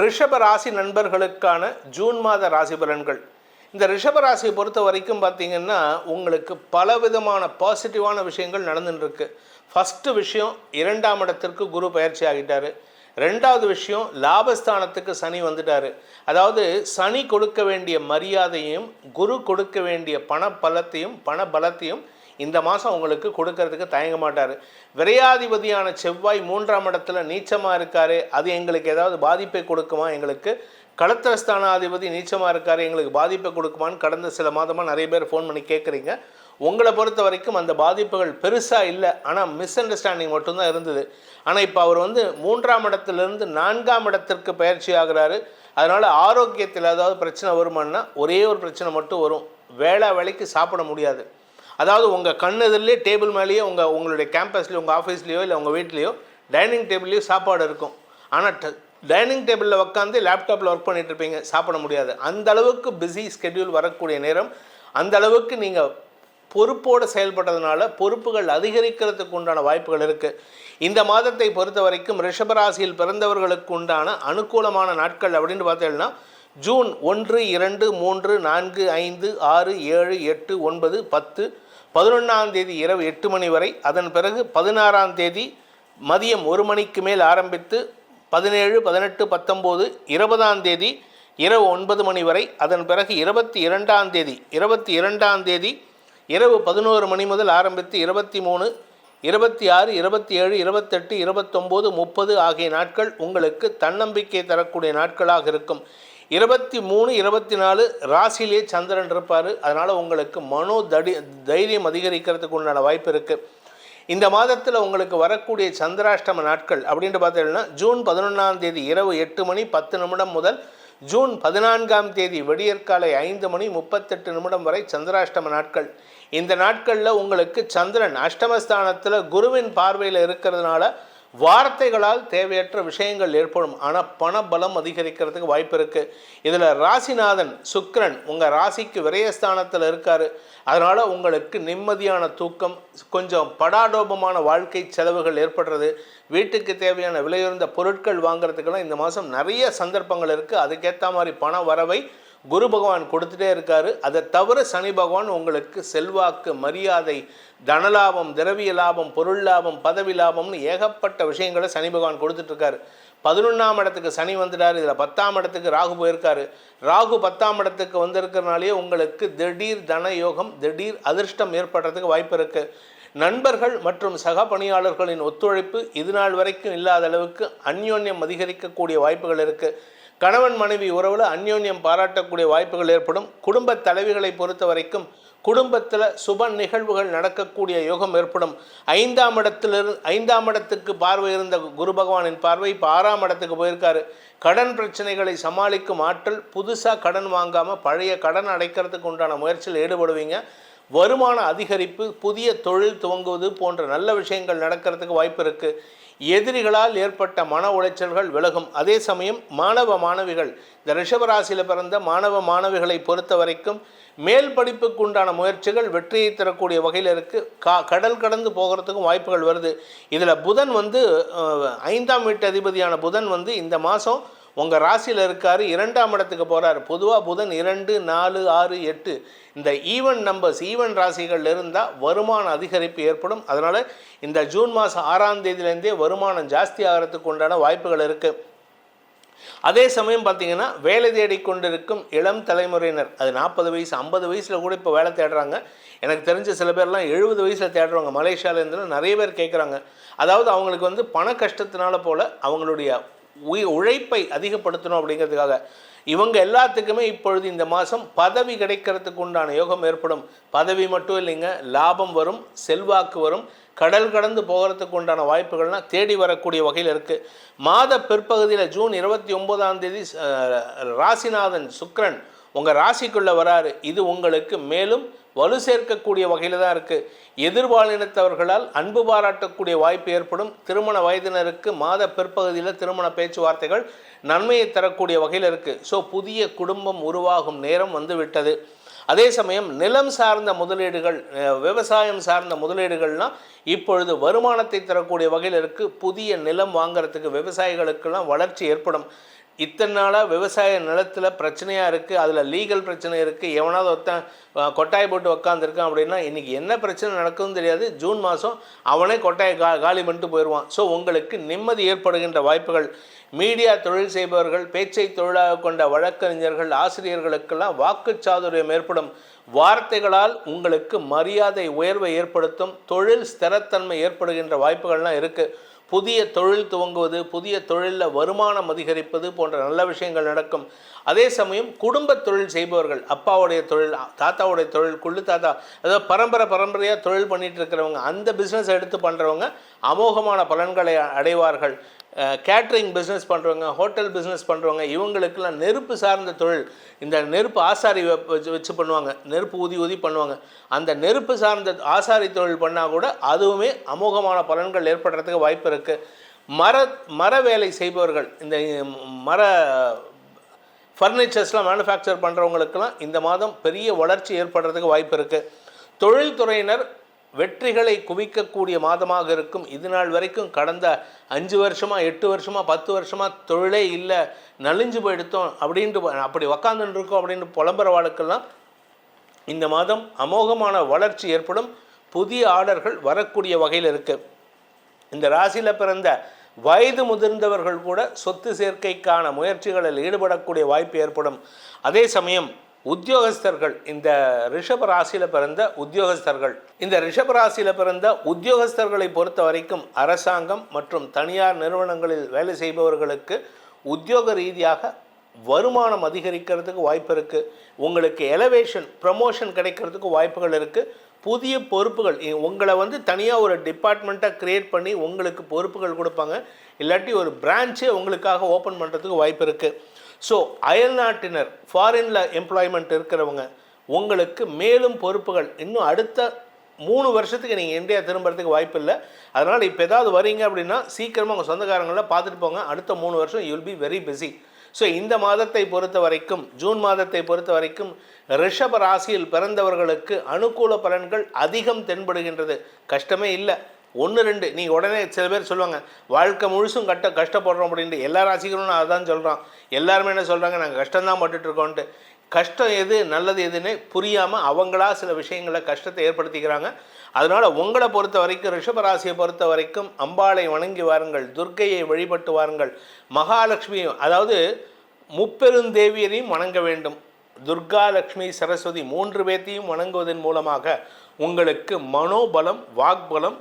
ரிஷப ராசி நண்பர்களுக்கான ஜூன் மாத ராசி பலன்கள். இந்த ரிஷப ராசியை பொறுத்த வரைக்கும் பார்த்தீங்கன்னா உங்களுக்கு பல விதமான பாசிட்டிவான விஷயங்கள் நடந்துட்டுருக்கு. ஃபஸ்ட்டு விஷயம் இரண்டாம் இடத்திற்கு குரு பயிற்சி ஆகிட்டாரு. ரெண்டாவது விஷயம் லாபஸ்தானத்துக்கு சனி வந்துட்டார். அதாவது சனி கொடுக்க வேண்டிய மரியாதையும் குரு கொடுக்க வேண்டிய பண பலத்தையும் பண பலத்தையும் இந்த மாதம் உங்களுக்கு கொடுக்கறதுக்கு தயங்க மாட்டார். விரையாதிபதியான செவ்வாய் மூன்றாம் இடத்துல நீச்சமாக இருக்கார். அது எங்களுக்கு ஏதாவது பாதிப்பை கொடுக்குமா? எங்களுக்கு களத்திரஸ்தானாதிபதி நீச்சமாக இருக்கார். எங்களுக்கு பாதிப்பை கொடுக்குமான்னு கடந்த சில மாதமாக நிறைய பேர் ஃபோன் பண்ணி கேட்குறீங்க உங்களை பொறுத்த வரைக்கும் அந்த பாதிப்புகள் பெருசாக இல்லை. ஆனால் மிஸ் அண்டர்ஸ்டாண்டிங் மட்டும்தான் இருந்தது. ஆனால் இப்போ அவர் வந்து மூன்றாம் இடத்துலேருந்து நான்காம் இடத்திற்கு பயிற்சி ஆகுறாரு. அதனால் ஆரோக்கியத்தில் ஏதாவது பிரச்சனை வருமானா ஒரே ஒரு பிரச்சனை மட்டும் வரும். வேளா வேலைக்கு சாப்பிட முடியாது. அதாவது உங்கள் கண்ணெதிரிலே டேபிள் மேலேயே உங்கள் உங்களுடைய கேம்பஸ்லேயோ உங்கள் ஆஃபீஸ்லேயோ இல்லை உங்கள் வீட்லேயோ டைனிங் டேபிள்லேயோ சாப்பாடு இருக்கும். ஆனால் டைனிங் டேபிளில் உட்காந்து லேப்டாப்பில் ஒர்க் பண்ணிகிட்டு இருப்பீங்க சாப்பிட முடியாது. அந்த அளவுக்கு பிஸி ஸ்கெட்யூல் வரக்கூடிய நேரம் அந்த அளவுக்கு நீங்கள் பொறுப்போடு செயல்பட்டதுனால பொறுப்புகள் அதிகரிக்கிறதுக்கு உண்டான வாய்ப்புகள் இருக்குது இந்த மாதத்தை பொறுத்த வரைக்கும் ரிஷபராசியில் பிறந்தவர்களுக்கு உண்டான அனுகூலமான நாட்கள் அப்படின்னு பார்த்தீங்கன்னா ஜூன் ஒன்று இரண்டு மூன்று நான்கு ஐந்து ஆறு ஏழு எட்டு ஒன்பது பத்து பதினொன்றாம் தேதி இரவு எட்டு மணி வரை அதன் பிறகு பதினாறாம் தேதி மதியம் ஒரு மணிக்கு மேல் ஆரம்பித்து பதினேழு பதினெட்டு பத்தொம்போது இருபதாம் தேதி இரவு ஒன்பது மணி வரை அதன் பிறகு இருபத்தி இரண்டாம் தேதி இருபத்தி இரண்டாம் தேதி இரவு பதினோரு மணி முதல் ஆரம்பித்து இருபத்தி மூணு இருபத்தி ஆறு இருபத்தி ஏழு இருபத்தெட்டு இருபத்தொம்போது முப்பது ஆகிய நாட்கள் உங்களுக்கு தன்னம்பிக்கை தரக்கூடிய நாட்களாக இருக்கும். இருபத்தி மூணு இருபத்தி நாலு ராசியிலே சந்திரன் இருப்பார். அதனால் உங்களுக்கு மனோ தடி தைரியம் அதிகரிக்கிறதுக்கு உண்டான வாய்ப்பு இருக்குது இந்த மாதத்தில் உங்களுக்கு வரக்கூடிய சந்திராஷ்டம நாட்கள் அப்படின்ட்டு பார்த்தீங்கன்னா ஜூன் பதினொன்றாம் தேதி இரவு எட்டு மணி பத்து நிமிடம் முதல் ஜூன் பதினான்காம் தேதி விடியற்காலை ஐந்து மணி முப்பத்தெட்டு நிமிடம் வரை சந்திராஷ்டம நாட்கள். இந்த நாட்களில் உங்களுக்கு சந்திரன் அஷ்டமஸ்தானத்தில் குருவின் பார்வையில் இருக்கிறதுனால வார்த்தைகளால் தேவையற்ற விஷயங்கள் ஏற்படும். ஆனால் பண பலம் அதிகரிக்கிறதுக்கு வாய்ப்பு இருக்குது இதில் ராசிநாதன் சுக்ரன் உங்கள் ராசிக்கு விரயஸ்தானத்தில் இருக்கார். அதனால் உங்களுக்கு நிம்மதியான தூக்கம் கொஞ்சம் படாடோபமான வாழ்க்கை செலவுகள் ஏற்படுறது. வீட்டுக்கு தேவையான விலையுயர்ந்த பொருட்கள் வாங்குறதுக்கெல்லாம் இந்த மாதம் நிறைய சந்தர்ப்பங்கள் இருக்குது அதுக்கேற்ற மாதிரி பண வரவை குரு பகவான் கொடுத்துட்டே இருக்காரு. அதை தவிர சனி பகவான் உங்களுக்கு செல்வாக்கு மரியாதை தனலாபம் திரவிய லாபம் பொருள் லாபம் பதவி லாபம்னு ஏகப்பட்ட விஷயங்களை சனி பகவான் கொடுத்துட்ருக்காரு. பதினொன்றாம் இடத்துக்கு சனி வந்துட்டார் இதில் பத்தாம் இடத்துக்கு ராகு போயிருக்காரு. ராகு பத்தாம் இடத்துக்கு வந்திருக்கிறனாலேயே உங்களுக்கு திடீர் தன யோகம் திடீர் அதிர்ஷ்டம் ஏற்படுறதுக்கு வாய்ப்பு இருக்குது நண்பர்கள் மற்றும் சக பணியாளர்களின் ஒத்துழைப்பு இது நாள் வரைக்கும் இல்லாத அளவுக்கு அந்யோன்யம் அதிகரிக்கக்கூடிய வாய்ப்புகள் இருக்குது கணவன் மனைவி உறவில் அந்யோன்யம் பாராட்டக்கூடிய வாய்ப்புகள் ஏற்படும். குடும்ப தலைவிகளை பொறுத்த வரைக்கும் குடும்பத்தில் சுப நிகழ்வுகள் நடக்கக்கூடிய யோகம் ஏற்படும். ஐந்தாம் இடத்திலிருந்து ஐந்தாம் இடத்துக்கு பார்வை இருந்த குரு பகவானின் பார்வை இப்போ ஆறாம் இடத்துக்கு போயிருக்காரு. கடன் பிரச்சனைகளை சமாளிக்கும் ஆற்றல் புதுசாக கடன் வாங்காமல் பழைய கடன் அடைக்கிறதுக்கு உண்டான முயற்சியில் ஈடுபடுவீங்க. வருமான அதிகரிப்பு புதிய தொழில் துவங்குவது போன்ற நல்ல விஷயங்கள் நடக்கிறதுக்கு வாய்ப்பு இருக்குது எதிரிகளால் ஏற்பட்ட மன உளைச்சல்கள் விலகும். அதே சமயம் மாணவ மாணவிகள் இந்த ரிஷபராசியில் பிறந்த மாணவ மாணவிகளை பொறுத்த வரைக்கும் மேல் படிப்புக்கு உண்டான முயற்சிகள் வெற்றியை தரக்கூடிய வகையில் இருக்குது கா கடல் கடந்து போகிறதுக்கும் வாய்ப்புகள் வருது. இதில் புதன் வந்து ஐந்தாம் வீட்டு அதிபதியான புதன் வந்து இந்த மாதம் உங்கள் ராசியில் இருக்கார் இரண்டாம் இடத்துக்கு போகிறார் பொதுவாக புதன் இரண்டு நாலு ஆறு எட்டு. இந்த ஈவன் நம்பர்ஸ் ஈவன் ராசிகள் இருந்தால் வருமான அதிகரிப்பு ஏற்படும். அதனால் இந்த ஜூன் மாதம் ஆறாம் தேதியிலேருந்தே வருமானம் ஜாஸ்தி ஆகிறதுக்கு உண்டான வாய்ப்புகள் இருக்குது அதே சமயம் பார்த்தீங்கன்னா வேலை தேடி கொண்டிருக்கும் இளம் தலைமுறையினர் அது நாற்பது வயசு ஐம்பது வயசில் கூட இப்போ வேலை தேடுறாங்க. எனக்கு தெரிஞ்ச சில பேர்லாம் எழுபது வயசில் தேடுறவங்க மலேசியாவிலேருந்து நிறைய பேர் கேட்குறாங்க அதாவது அவங்களுக்கு வந்து பண கஷ்டத்தினால போல் அவங்களுடைய உழைப்பை அதிகப்படுத்தணும் அப்படிங்கிறதுக்காக. இவங்க எல்லாத்துக்குமே இப்பொழுது இந்த மாதம் பதவி கிடைக்கிறதுக்கு உண்டான யோகம் ஏற்படும். பதவி மட்டும் இல்லைங்க லாபம் வரும் செல்வாக்கு வரும் கடல் கடந்து போகிறதுக்கு உண்டான வாய்ப்புகள்லாம் தேடி வரக்கூடிய வகையில் இருக்குது மாத பிற்பகுதியில் ஜூன் இருபத்தி ஒன்பதாம் தேதி ராசிநாதன் சுக்ரன் உங்கள் ராசிக்குள்ளே வராரு. இது உங்களுக்கு மேலும் வலு சேர்க்கக்கூடிய வகையில் தான் இருக்குது எதிர்பாலினத்தவர்களால் அன்பு பாராட்டக்கூடிய வாய்ப்பு ஏற்படும். திருமண வயதினருக்கு மாத பிற்பகுதியில் திருமண பேச்சுவார்த்தைகள் நன்மையை தரக்கூடிய வகையில் இருக்குது ஸோ புதிய குடும்பம் உருவாகும் நேரம் வந்துவிட்டது. அதே சமயம் நிலம் சார்ந்த முதலீடுகள் விவசாயம் சார்ந்த முதலீடுகள்லாம் இப்பொழுது வருமானத்தை தரக்கூடிய வகையில் இருக்குது புதிய நிலம் வாங்குறதுக்கு விவசாயிகளுக்கெல்லாம் வளர்ச்சி ஏற்படும். இத்தனை நாளாக விவசாய நிலத்தில் பிரச்சனையாக இருக்குது அதில் லீகல் பிரச்சனை இருக்குது எவனாவது ஒருத்தன் கொட்டாய் போட்டு உக்காந்துருக்கான் அப்படின்னா இன்றைக்கி என்ன பிரச்சனை நடக்கும்னு தெரியாது. ஜூன் மாதம் அவனே கொட்டாயை கா காலி பண்ணிட்டு போயிடுவான் ஸோ உங்களுக்கு நிம்மதி ஏற்படுகின்ற வாய்ப்புகள். மீடியா தொழில் செய்பவர்கள் பேச்சை தொழிலாக கொண்ட வழக்கறிஞர்கள் ஆசிரியர்களுக்கெல்லாம் வாக்குச்சாதுரியம் ஏற்படும். வார்த்தைகளால் உங்களுக்கு மரியாதை உயர்வை ஏற்படுத்தும் தொழில் ஸ்திரத்தன்மை ஏற்படுகின்ற வாய்ப்புகள்லாம் இருக்குது புதிய தொழில் துவங்குவது புதிய தொழிலில் வருமானம் அதிகரிப்பது போன்ற நல்ல விஷயங்கள் நடக்கும். அதே சமயம் குடும்ப தொழில் செய்பவர்கள் அப்பாவுடைய தொழில் தாத்தாவுடைய தொழில் குள்ளு தாத்தா அதாவது பரம்பரை பரம்பரையாக தொழில் பண்ணிகிட்டு இருக்கிறவங்க அந்த பிஸ்னஸ் எடுத்து பண்ணுறவங்க அமோகமான பலன்களை அடைவார்கள். கேட்ரிங் பிஸ்னஸ் பண்ணுறவங்க ஹோட்டல் பிஸ்னஸ் பண்ணுறவங்க இவங்களுக்கெல்லாம் நெருப்பு சார்ந்த தொழில். இந்த நெருப்பு ஆசாரி வச்சு வச்சு பண்ணுவாங்க. நெருப்பு ஊதி ஊதி பண்ணுவாங்க. அந்த நெருப்பு சார்ந்த ஆசாரி தொழில் பண்ணால் கூட அதுவுமே அமோகமான பலன்கள் ஏற்படுறதுக்கு வாய்ப்பு இருக்குது மர மர வேலை செய்பவர்கள் இந்த மர ஃபர்னிச்சர்ஸ்லாம் மேனுஃபேக்சர் பண்ணுறவங்களுக்கெல்லாம் இந்த மாதம் பெரிய வளர்ச்சி ஏற்படுறதுக்கு வாய்ப்பு இருக்குது தொழில்துறையினர் வெற்றிகளை குவிக்கக்கூடிய மாதமாக இருக்கும். இது நாள் வரைக்கும் கடந்த அஞ்சு வருஷமாக எட்டு வருஷமாக பத்து வருஷமாக தொழிலே இல்லை நலிஞ்சு போயிடுத்தோம் அப்படின்ட்டு அப்படி உக்காந்துட்டு இருக்கோம் அப்படின்னு புலம்புறவாளுக்கெல்லாம் இந்த மாதம் அமோகமான வளர்ச்சி ஏற்படும். புதிய ஆர்டர்கள் வரக்கூடிய வகையில் இருக்குது இந்த ராசியில் பிறந்த வயது முதிர்ந்தவர்கள் கூட சொத்து சேர்க்கைக்கான முயற்சிகளில் ஈடுபடக்கூடிய வாய்ப்பு ஏற்படும். அதே சமயம் உத்தியோகஸ்தர்கள் இந்த ரிஷப ராசியில் பிறந்த உத்தியோகஸ்தர்கள் இந்த ரிஷப ராசியில் பிறந்த உத்தியோகஸ்தர்களை பொறுத்த வரைக்கும் அரசாங்கம் மற்றும் தனியார் நிறுவனங்களில் வேலை செய்பவர்களுக்கு உத்தியோக ரீதியாக வருமானம் அதிகரிக்கிறதுக்கு வாய்ப்பு இருக்குது உங்களுக்கு எலவேஷன் ப்ரமோஷன் கிடைக்கிறதுக்கு வாய்ப்புகள் இருக்குது புதிய பொறுப்புகள் இ- உங்களை வந்து தனியாக ஒரு டிபார்ட்மெண்ட்டாக க்ரியேட் பண்ணி உங்களுக்கு பொறுப்புகள் கொடுப்பாங்க. இல்லாட்டி ஒரு பிரான்ச்சே உங்களுக்காக ஓப்பன் பண்ணுறதுக்கு வாய்ப்பு இருக்குது ஸோ அயல்நாட்டினர் ஃபாரினில் எம்ப்ளாய்மெண்ட் இருக்கிறவங்க உங்களுக்கு மேலும் பொறுப்புகள். இன்னும் அடுத்த மூணு வருஷத்துக்கு நீங்கள் இந்தியா திரும்புறதுக்கு வாய்ப்பு இல்லை. அதனால் இப்போ ஏதாவது வரீங்க அப்படின்னா சீக்கிரமாக உங்கள் சொந்தக்காரங்களை பார்த்துட்டு போங்க. அடுத்த மூணு வருஷம் you will be very busy so இந்த மாதத்தை பொறுத்த வரைக்கும் ஜூன் மாதத்தை பொறுத்த வரைக்கும் ரிஷப ராசியில் பிறந்தவர்களுக்கு அனுகூல பலன்கள் அதிகம் தென்படுகின்றது. கஷ்டமே இல்லை. ஒன்று ரெண்டு. நீ உடனே சில பேர் சொல்லுவாங்க வாழ்க்கை முழுசும் கட்ட கஷ்டப்படுறோம் அப்படின்ட்டு. எல்லா ராசிகளும் நான் அதான் சொல்கிறோம் எல்லாருமே என்ன சொல்கிறாங்க நாங்கள் கஷ்டம்தான் பட்டுட்ருக்கோன்ட்டு கஷ்டம் எது நல்லது எதுன்னு புரியாமல் அவங்களா சில விஷயங்களை கஷ்டத்தை ஏற்படுத்திக்கிறாங்க. அதனால் உங்களை பொறுத்த வரைக்கும் ரிஷபராசியை பொறுத்த வரைக்கும் அம்பாளை வணங்கி வாருங்கள் துர்க்கையை வழிபட்டு வாருங்கள். மகாலட்சுமியும் அதாவது முப்பெருந்தேவியரையும் வணங்க வேண்டும். துர்கா லக்ஷ்மி சரஸ்வதி மூன்று பேர்த்தையும் வணங்குவதன் மூலமாக உங்களுக்கு மனோபலம் வாக்பலம்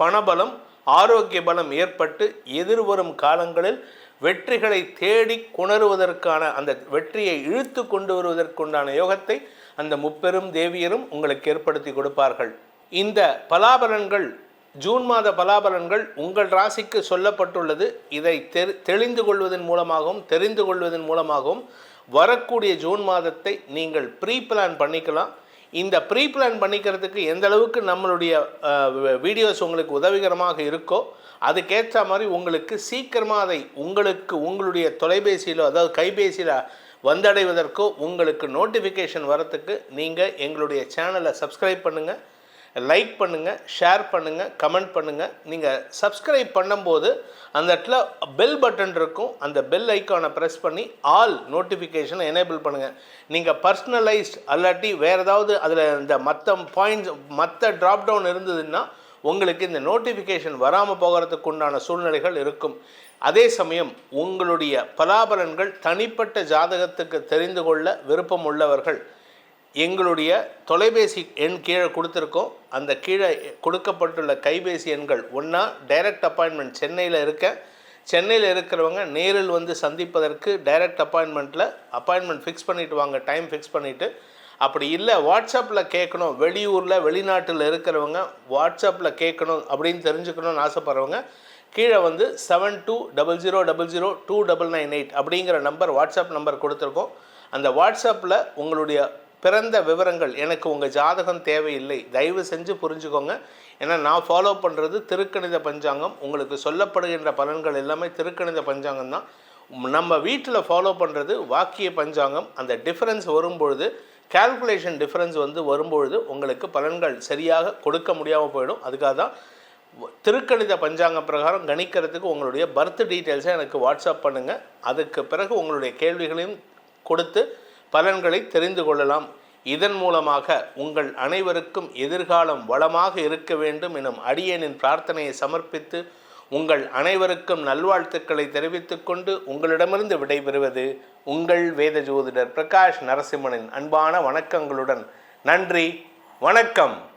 பணபலம் ஆரோக்கிய பலம் ஏற்பட்டு எதிர்வரும் காலங்களில் வெற்றிகளை தேடி கொணருவதற்கான அந்த வெற்றியை இழுத்து கொண்டு வருவதற்குண்டான யோகத்தை அந்த முப்பெரும் தேவியரும் உங்களுக்கு ஏற்படுத்தி கொடுப்பார்கள். இந்த பலாபலன்கள் ஜூன் மாத பலாபலன்கள் உங்கள் ராசிக்கு சொல்லப்பட்டுள்ளது. இதை தெரி தெளிந்து கொள்வதன் மூலமாகவும் தெரிந்து கொள்வதன் மூலமாகவும் வரக்கூடிய ஜூன் மாதத்தை நீங்கள் ப்ரீ பிளான் பண்ணிக்கலாம். இந்த ப்ரீ பிளான் பண்ணிக்கிறதுக்கு எந்த அளவுக்கு நம்மளுடைய வீடியோஸ் உங்களுக்கு உதவிகரமாக இருக்கோ அதுக்கேற்ற மாதிரி உங்களுக்கு சீக்கிரமாக அதை உங்களுக்கு உங்களுடைய தொலைபேசியிலோ அதாவது கைபேசியில் வந்தடைவதற்கோ உங்களுக்கு நோட்டிஃபிகேஷன் வரத்துக்கு நீங்கள் எங்களுடைய சேனலை சப்ஸ்கிரைப் பண்ணுங்கள் லைக் பண்ணுங்கள் ஷேர் பண்ணுங்கள் கமெண்ட் பண்ணுங்கள் நீங்கள் சப்ஸ்கிரைப் பண்ணும்போது அந்த இடத்துல பெல் பட்டன் இருக்கும். அந்த பெல் ஐக்கானை ப்ரெஸ் பண்ணி ஆல் நோட்டிஃபிகேஷனை எனேபிள் பண்ணுங்கள் நீங்கள் பர்சனலைஸ்ட் அல்லாட்டி வேறு ஏதாவது அதில் இந்த மற்ற பாயிண்ட்ஸ் மற்ற ட்ராப் டவுன் இருந்ததுன்னா உங்களுக்கு இந்த நோட்டிஃபிகேஷன் வராமல் போகிறதுக்கு உண்டான சூழ்நிலைகள் இருக்கும். அதே சமயம் உங்களுடைய பலாபலன்கள் தனிப்பட்ட ஜாதகத்துக்கு தெரிந்து கொள்ள விருப்பம் உள்ளவர்கள் எங்களுடைய தொலைபேசி எண் கீழே கொடுத்துருக்கோம். அந்த கீழே கொடுக்கப்பட்டுள்ள கைபேசி எண்கள் ஒன்றா டைரக்ட் அப்பாயின்மெண்ட் சென்னையில் இருக்க. சென்னையில் இருக்கிறவங்க நேரில் வந்து சந்திப்பதற்கு டைரக்ட் அப்பாயின்மெண்ட்டில் அப்பாயின்மெண்ட் ஃபிக்ஸ் பண்ணிவிட்டு வாங்க டைம் ஃபிக்ஸ் பண்ணிவிட்டு அப்படி இல்லை வாட்ஸ்அப்பில் கேட்கணும். வெளியூரில் வெளிநாட்டில் இருக்கிறவங்க வாட்ஸ்அப்பில் கேட்கணும் அப்படின்னு தெரிஞ்சுக்கணும்னு ஆசைப்பட்றவங்க கீழே வந்து seven two double zero double zero two double nine eight அப்படிங்கிற நம்பர் வாட்ஸ்அப் நம்பர் கொடுத்துருக்கோம். அந்த வாட்ஸ்அப்பில் உங்களுடைய பிறந்த விவரங்கள். எனக்கு உங்கள் ஜாதகம் தேவையில்லை. தயவு செஞ்சு புரிஞ்சுக்கோங்க. ஏன்னா நான் ஃபாலோ பண்ணுறது திருக்கணித பஞ்சாங்கம். உங்களுக்கு சொல்லப்படுகின்ற பலன்கள் எல்லாமே திருக்கணித பஞ்சாங்கம் தான். நம்ம வீட்டில் ஃபாலோ பண்ணுறது வாக்கிய பஞ்சாங்கம். அந்த டிஃப்ரென்ஸ் வரும்பொழுது கால்குலேஷன் டிஃப்ரென்ஸ் வந்து வரும்பொழுது உங்களுக்கு பலன்கள் சரியாக கொடுக்க முடியாமல் போயிடும். அதுக்காக தான் திருக்கணித பஞ்சாங்க பிரகாரம் கணிக்கிறதுக்கு உங்களுடைய பர்த் டீட்டெயில்ஸை எனக்கு வாட்ஸ்அப் பண்ணுங்கள் அதுக்கு பிறகு உங்களுடைய கேள்விகளையும் கொடுத்து பலன்களை தெரிந்து கொள்ளலாம். இதன் மூலமாக உங்கள் அனைவருக்கும் எதிர்காலம் வளமாக இருக்க வேண்டும் எனும் அடியனின் பிரார்த்தனையை சமர்ப்பித்து உங்கள் அனைவருக்கும் நல்வாழ்த்துக்களை தெரிவித்துக் கொண்டு உங்களிடமிருந்து விடைபெறுவது உங்கள் வேத ஜோதிடர் பிரகாஷ் நரசிம்மனின் அன்பான வணக்கங்களுடன். நன்றி. வணக்கம்.